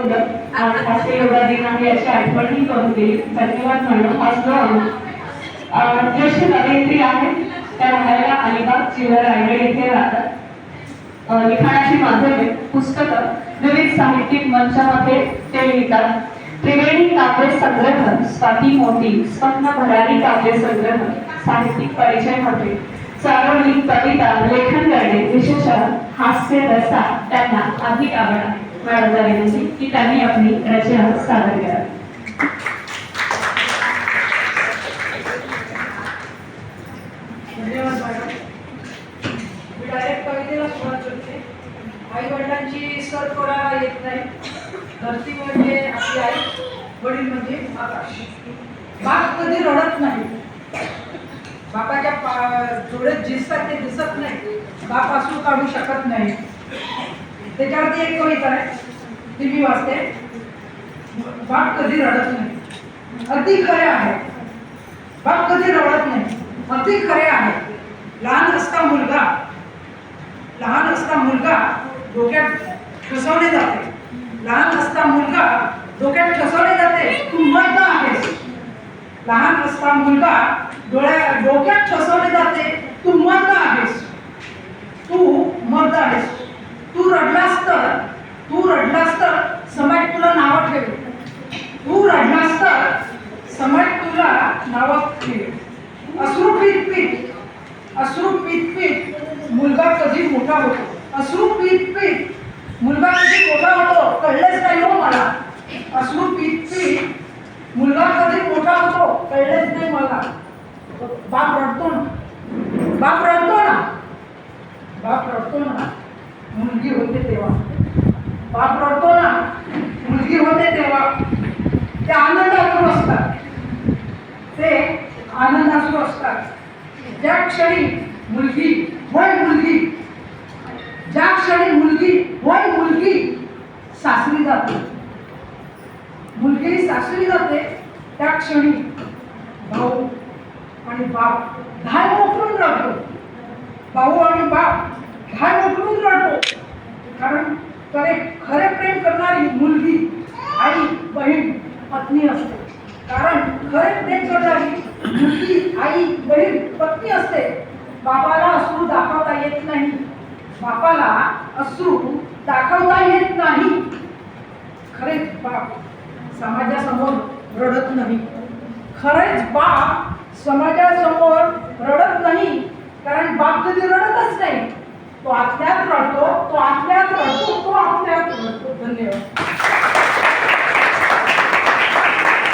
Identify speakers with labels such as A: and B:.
A: आज योगा दिन आहे अशी आठवणही करून दिली धन्यवाद म्हणून ज्येष्ठ अभिनेत्री आहेत त्या राहायला अलिबाग जिल्हा रायगड येथे राहतात लिखाणाची माध्यमे पुस्तकं विविध साहित्यिक मंचामध्ये ते लिहितात त्रिवेणी काव्य संग्रह स्वाती मोठी स्वप्न भरारी काव्य संग्रह साहित्यिक परिचय होते चारोळी कविता लेखन करणे विशेषतः हास्य रसा त्यांना अधिक आवड आहे. मॅडमला विनंती की त्यांनी आपली रचना सादर करावी.
B: डायरेक्ट आई वडिलांची सर थोडा येत नाही. धरती म्हणजे आपली आई वडील म्हणजे आकाश. बाप कधी रडत नाही. बापाच्या पा- डोळ्यात दिसतात ते दिसत नाही. बाप असू काढू शकत नाही. त्याच्यावरती एक कविता आहे. ती मी वाचते. बाप कधी रडत नाही. अति खरे आहे. बाप कधी रडत नाही. अति खरे आहे. लहान असता मुलगा. लहान असता मुलगा डोक्यात ठसवले जाते. लहान असता मुलगा डोक्यात ठसवले जाते तू मर्द आहेस लहान असता मुलगा डोळ्या डोक्यात ठसवले जाते तू मर्द आहेस. तू मर्द आहेस. तू रडलास तर तू रडलास तर समाज तुला नावं ठेवेल तू रडलास तर समाज तुला नावं ठेवेल अश्रू पीत पीत अश्रू पीत पीत मुलगा कधी मोठा होतो? अश्रू पीत पीत मुलगा कधी मोठा होतो? कळलंच नाही हो मला. अश्रू पीत पीत मुलगा कधी मोठा होतो कळलेच नाही मला बाप रडतो ना. बाप रडतो ना. बाप रडतो ना. मुलगी होते तेव्हा. बाप रडतो ना. मुलगी होते तेव्हा. ते आनंदातून असतात. ते आनंदातून असतात. ज्या क्षणी मुलगी होय मुलगी ज्या क्षणी मुलगी होय मुलगी सासरी जाते. मुलगी सासरी जाते त्या क्षणी भाऊ आणि बाप घाय मोकळून राहतो भाऊ आणि बाप घाय मोकळून रडतो. कारण खरे खरे प्रेम करणारी मुलगी आई बहीण पत्नी असते. कारण खरे प्रेम करणारी मुलगी आई बहीण पत्नी असते. बापाला अश्रू दाखवता येत नाही. बापाला अश्रू दाखवता येत नाही. खरेच बाप समाजासमोर रडत नाही. खरेच बाप समाजासमोर